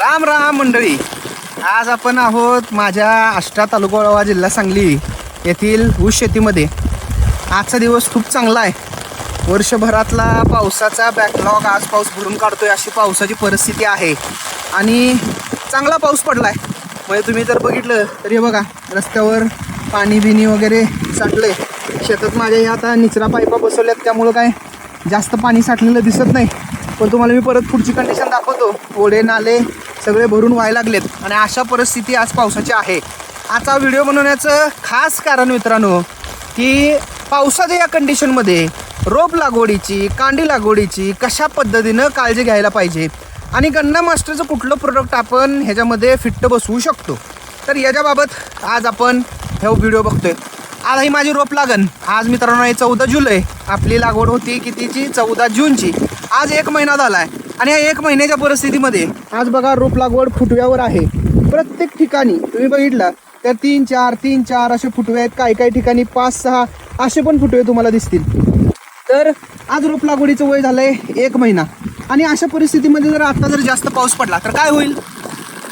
राम राम मंडळी. आज आपण आहोत माझ्या आष्टा तालुका जिल्हा सांगली येथील ऊस शेतीमध्ये. आजचा दिवस खूप चांगला आहे. वर्षभरातला पावसाचा बॅकलॉग आज पाऊस भरून काढतोय अशी पावसाची परिस्थिती आहे. आणि चांगला पाऊस पडलाय. म्हणजे तुम्ही जर बघितलं तर हे बघा रस्त्यावर पाणी बिणी वगैरे साठलंय. शेतात माझ्या ह्या आता निचरा पाईपा बसवल्यात त्यामुळं काय जास्त पाणी साठलेलं दिसत नाही. पण तुम्हाला मी परत पुढची कंडिशन दाखवतो. ओढे नाले सगळे भरून व्हायला लागलेत आणि अशा परिस्थिती आज पावसाची आहे. आजचा व्हिडिओ बनवण्याचं खास कारण मित्रांनो की पावसाच्या या कंडिशनमध्ये रोप लागवडीची कांडी लागवडीची कशा पद्धतीनं काळजी घ्यायला पाहिजे आणि गंडा मास्टरचं कुठलं प्रोडक्ट आपण ह्याच्यामध्ये फिट्ट बसवू शकतो. तर याच्याबाबत आज आपण हे व्हिडिओ बघतोय. आज ही माझी रोप लागन. आज मित्रांनो हे चौदा जुलै आपली लागवड होती कितीची? चौदा जूनची. आज एक महिना झाला आहे आणि या एक महिन्याच्या परिस्थितीमध्ये आज बघा रोप लागवड फुटव्यावर आहे. प्रत्येक ठिकाणी तुम्ही बघितला तर तीन चार तीन चार असे फुटवे आहेत. काही काही ठिकाणी पाच सहा असे पण फुटवे तुम्हाला दिसतील. तर आज रोप लागवडीचं वय झालंय एक महिना. आणि अशा परिस्थितीमध्ये जर आता जर जास्त पाऊस पडला तर काय होईल?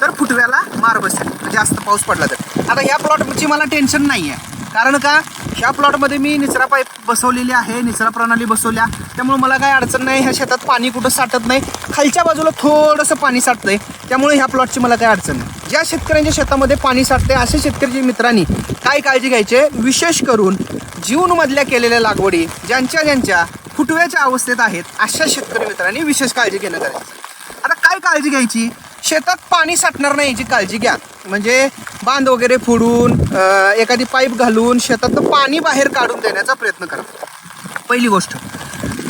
तर फुटव्याला मार बसेल. जास्त पाऊस पडला तर. आता या प्लॉटची मला टेन्शन नाही आहे कारण का ह्या प्लॉटमध्ये मी निचरा पाईप बसवलेली आहे निचरा प्रणाली बसवल्या. त्यामुळे मला काय अडचण नाही ह्या शेतात पाणी कुठं साठत नाही. खालच्या बाजूला थोडंसं पाणी साठतंय. त्यामुळे ह्या प्लॉटची मला काय अडचण नाही. ज्या शेतकऱ्यांच्या शेतामध्ये पाणी साठते अशा शेतकऱ्याच्या मित्रांनी काय काळजी घ्यायचे? विशेष करून जीवनमधल्या केलेल्या लागवडी ज्यांच्या ज्यांच्या फुटव्याच्या अवस्थेत आहेत अशा शेतकरी मित्रांनी विशेष काळजी घेणं गरजेचं आता काय काळजी घ्यायची? शेतात पाणी साठणार नाही याची काळजी घ्या. म्हणजे बांध वगैरे फोडून एखादी पाईप घालून शेतातलं पाणी बाहेर काढून देण्याचा प्रयत्न करा. पहिली गोष्ट.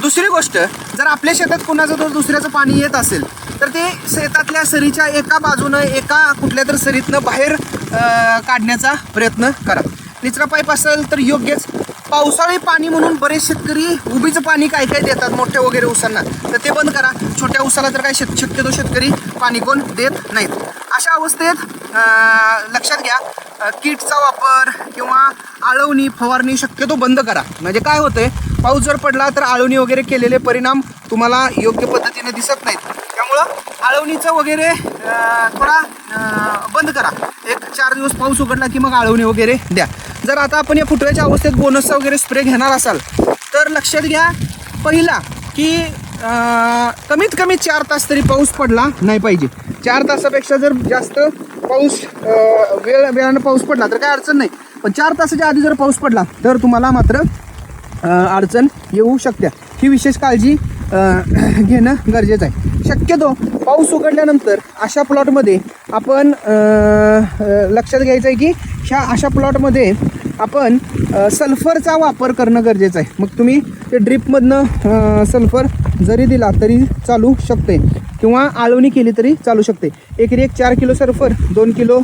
दुसरी गोष्ट जर आपल्या शेतात कुणाचं जर दुसऱ्याचं पाणी येत असेल तर ते शेतातल्या सरीच्या एका बाजूनं एका कुठल्या तर सरीतनं बाहेर काढण्याचा प्रयत्न करा. निचरा पाईप असेल तर योग्यच. पावसाळी पाणी म्हणून बरेच शेतकरी उभीचं पाणी काय काय देतात मोठ्या वगैरे उसांना तर ते बंद करा. छोट्या उसाला तर काय शेत शक्यतो शेतकरी पाणी कोण देत नाहीत. अशा अवस्थेत लक्षात घ्या किटचा वापर किंवा आळवणी फवारणी शक्यतो बंद करा. म्हणजे काय होतंय पाऊस जर पडला तर आळवणी वगैरे केलेले परिणाम तुम्हाला योग्य पद्धतीने दिसत नाहीत. त्यामुळं आळवणीचं वगैरे थोडा बंद करा. एक चार दिवस पाऊस उघडला की मग आळवणी वगैरे द्या. जर आता आपण या फुटव्याच्या अवस्थेत बोनसचा वगैरे स्प्रे घेणार असाल तर लक्षात घ्या पहिला की कमीत कमी चार तास तरी पाऊस पडला नाही पाहिजे. चार तासापेक्षा जर जास्त पाऊस वेळ वेळानं पाऊस पडला तर काय अडचण नाही. पण चार तासाच्या आधी जर पाऊस पडला तर तुम्हाला मात्र अडचण येऊ शकत्या. ही विशेष काळजी घेणं गरजेचं आहे. शक्यतो पाऊस उघडल्यानंतर अशा प्लॉटमध्ये आपण लक्षात घ्यायचं आहे की ह्या अशा प्लॉटमध्ये आपण सल्फरचा वापर करणं गरजेचं आहे. मग तुम्ही ते ड्रीपमधनं सल्फर जरी दिला तरी चालू शकते किंवा आळवणी केली तरी चालू शकते. एकरी एक चार किलो सल्फर दोन किलो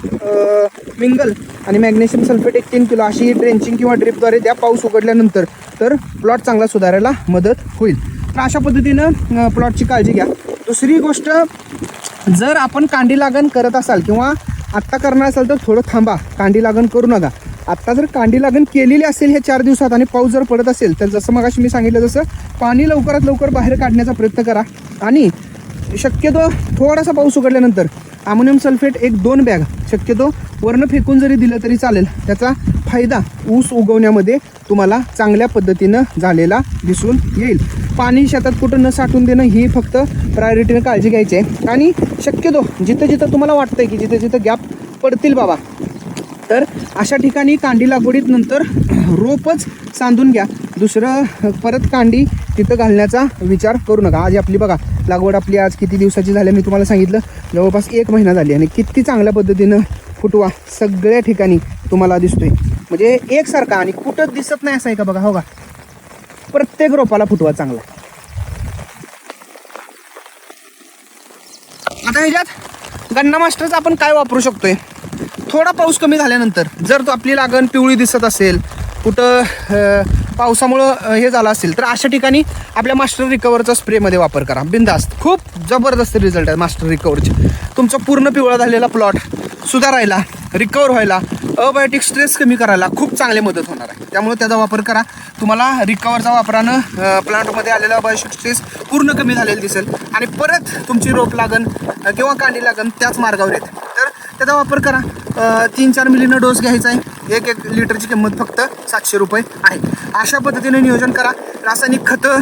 मिंगल आणि मॅग्नेशियम सल्फेट एक तीन किलो अशी ड्रेंचिंग किंवा ड्रिपद्वारे द्या पाऊस उघडल्यानंतर तर प्लॉट चांगला सुधारायला मदत होईल. तर अशा पद्धतीनं प्लॉटची काळजी घ्या. दुसरी गोष्ट जर आपण कांडी लागण करत असाल किंवा आत्ता करणार असाल तर थोडं थांबा. कांडी लागण करू नका. आत्ता जर कांडी लागण केलेली असेल ह्या चार दिवसात आणि पाऊस जर पडत असेल तर जसं मगाशी मी सांगितलं जसं पाणी लवकरात लवकर बाहेर काढण्याचा प्रयत्न करा. आणि शक्यतो थोडासा पाऊस उघडल्यानंतर अमोनियम सल्फेट एक दोन बॅग शक्यतो वरनं फेकून जरी दिलं तरी चालेल. त्याचा फायदा ऊस उगवण्यामध्ये तुम्हाला चांगल्या पद्धतीनं झालेला दिसून येईल. पाणी शेतात कुठं न साठून देणं ही फक्त प्रायोरिटीनं काळजी घ्यायची आहे. आणि शक्यतो जिथं जिथं तुम्हाला वाटतंय की जिथं जिथं गॅप पडतील बाबा तर अशा ठिकाणी कांडी लागवडीत नंतर रोपच सांधून घ्या. दुसरं परत कांडी तिथं घालण्याचा विचार करू नका. आज आपली बघा लागवड आपली आज किती दिवसाची झाली मी तुम्हाला सांगितलं. जवळपास एक महिना झाली आणि किती चांगल्या पद्धतीनं फुटवा सगळ्या ठिकाणी तुम्हाला दिसतोय. म्हणजे एकसारखा आणि कुठं दिसत नाही असं आहे का बघा हो का? प्रत्येक रोपाला फुटवा चांगला आता ह्याच्यात गन्ना मास्टरचा आपण काय वापरू शकतोय? थोडा पाऊस कमी झाल्यानंतर जर तो आपली लागण पिवळी दिसत असेल कुठं पावसामुळं हे झालं असेल तर अशा ठिकाणी आपल्या मास्टर रिकवरचा स्प्रेमध्ये वापर करा. बिंदास्त. खूप जबरदस्त रिझल्ट आहे मास्टर रिकवरचे तुमचा पूर्ण पिवळा झालेला प्लॉट सुधारायला रिकवर व्हायला अबायोटिक स्ट्रेस कमी करायला खूप चांगली मदत होणार आहे. त्यामुळे त्याचा वापर करा. तुम्हाला रिकवरचा वापरानं प्लांटमध्ये आलेला अबायोटिक स्ट्रेस पूर्ण कमी झालेला दिसेल. आणि परत तुमची रोप लागन अ, किंवा कांडी लागन त्याच मार्गावर येते. त्याचा वापर करा. तीन चार मिलीनं डोस घ्यायचा आहे. एक एक लिटरची किंमत फक्त सातशे रुपये आहे. अशा पद्धतीने नियोजन करा. रासायनिक खतं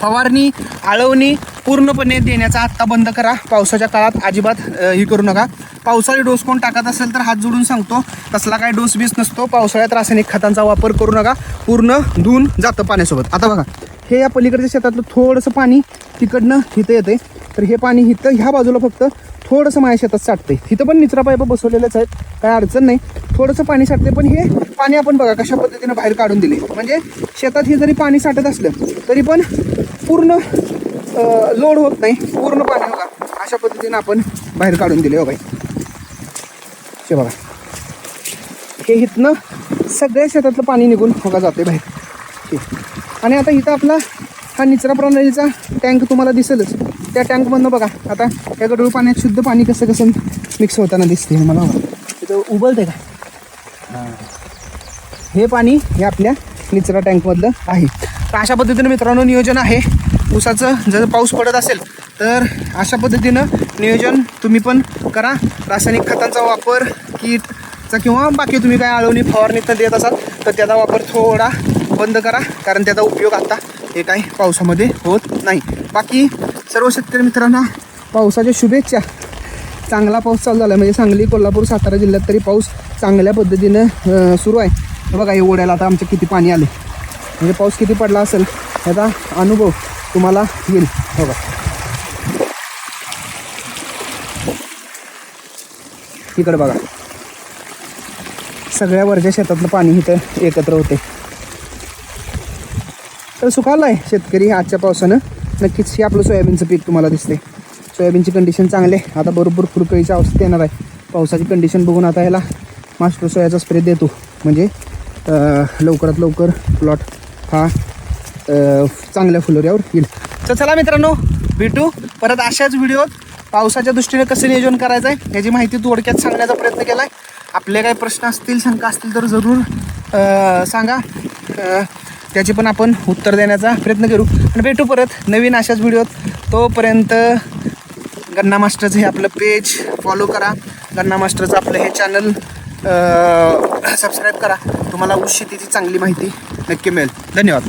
फवारणी आळवणी पूर्णपणे देण्याचा आत्ता बंद करा. पावसाच्या काळात अजिबात ही करू नका. पावसाळी डोस कोण टाकत असेल तर हात जोडून सांगतो. तसला काय डोस बीस नसतो. पावसाळ्यात रासायनिक खतांचा वापर करू नका. पूर्ण धुवून जातं पाण्यासोबत. आता बघा हे या पलीकडच्या शेतातलं थोडंसं पाणी तिकडनं इथं येते तर हे पाणी इथं ह्या बाजूला फक्त थोडंसं माझ्या शेतात साठतंय. तिथं पण निचरा पाईप बसवलेलंच आहेत. काय अडचण नाही. थोडंसं पाणी साठते पण हे पाणी आपण बघा कशा पद्धतीनं बाहेर काढून दिले म्हणजे शेतात हे जरी पाणी साठत असलं तरी पण पूर्ण लोड होत नाही. पूर्ण पाणी बघा अशा पद्धतीनं आपण बाहेर काढून दिले हो बाई. हे बघा. हे इथनं सगळ्या शेतातलं पाणी निघून बघा जाते बाहेर. आणि आता इथं आपला हा निचरा प्रणालीचा टँक तुम्हाला दिसेलच. त्या टँकमधनं बघा. आता त्या गडूळ पाण्यात शुद्ध पाणी कसं कसं मिक्स होताना दिसते मला तिथं उबलते का? हे पाणी हे आपल्या निचरा टँकमधलं आहे. तर अशा पद्धतीनं मित्रांनो नियोजन आहे. ऊसाचं जर पाऊस पडत असेल तर अशा पद्धतीनं नियोजन तुम्ही पण करा. रासायनिक खतांचा वापर कीटचा किंवा बाकी तुम्ही काय आळवणी फवारणीतनं देत असाल तर त्याचा वापर थोडा बंद करा. कारण त्याचा उपयोग आता हे काही पावसामध्ये होत नाही. बाकी सर्व शेतकरी मित्रांना पावसाच्या शुभेच्छा. चांगला पाऊस चालू झाला म्हणजे सांगली कोल्हापूर सातारा जिल्ह्यात तरी पाऊस चांगल्या पद्धतीनं सुरू आहे. बघा हे ओढ्याला आता आमचं किती पाणी आले म्हणजे पाऊस किती पडला असेल याचा अनुभव तुम्हाला येईल. बघा. इकडे बघा. सगळ्या वरच्या शेतातलं पाणी इथं एकत्र होते तर सुखाला आहे शेतकरी आजच्या पावसानं. नक्कीच हे आपलं सोयाबीनचं पीक तुम्हाला दिसते सोयाबीनची कंडिशन चांगली आहे. आता बरोबर फुलकळीची अवस्था येणार आहे. पावसाची कंडिशन बघून आता ह्याला मास्टर सोयाचा स्प्रे देतो. म्हणजे लवकरात लवकर प्लॉट हा चांगल्या फुलोऱ्यावर येईल. तर चला मित्रांनो भेटू. परत अशाच व्हिडिओत पावसाच्या दृष्टीने कसं नियोजन करायचं आहे याची माहिती थोडक्यात सांगण्याचा प्रयत्न केला आहे आपले काही प्रश्न असतील शंका असतील तर जरूर सांगा. त्याचे पण आपण उत्तर देण्याचा प्रयत्न करू. आणि भेटू परत नवीन अशाच व्हिडिओत तोपर्यंत गन्ना मास्टरचं हे आपलं पेज फॉलो करा. गन्ना मास्टरचं आपलं हे चॅनल सबस्क्राईब करा. तुम्हाला ऊस शेतीची चांगली माहिती नक्की मिळेल. धन्यवाद.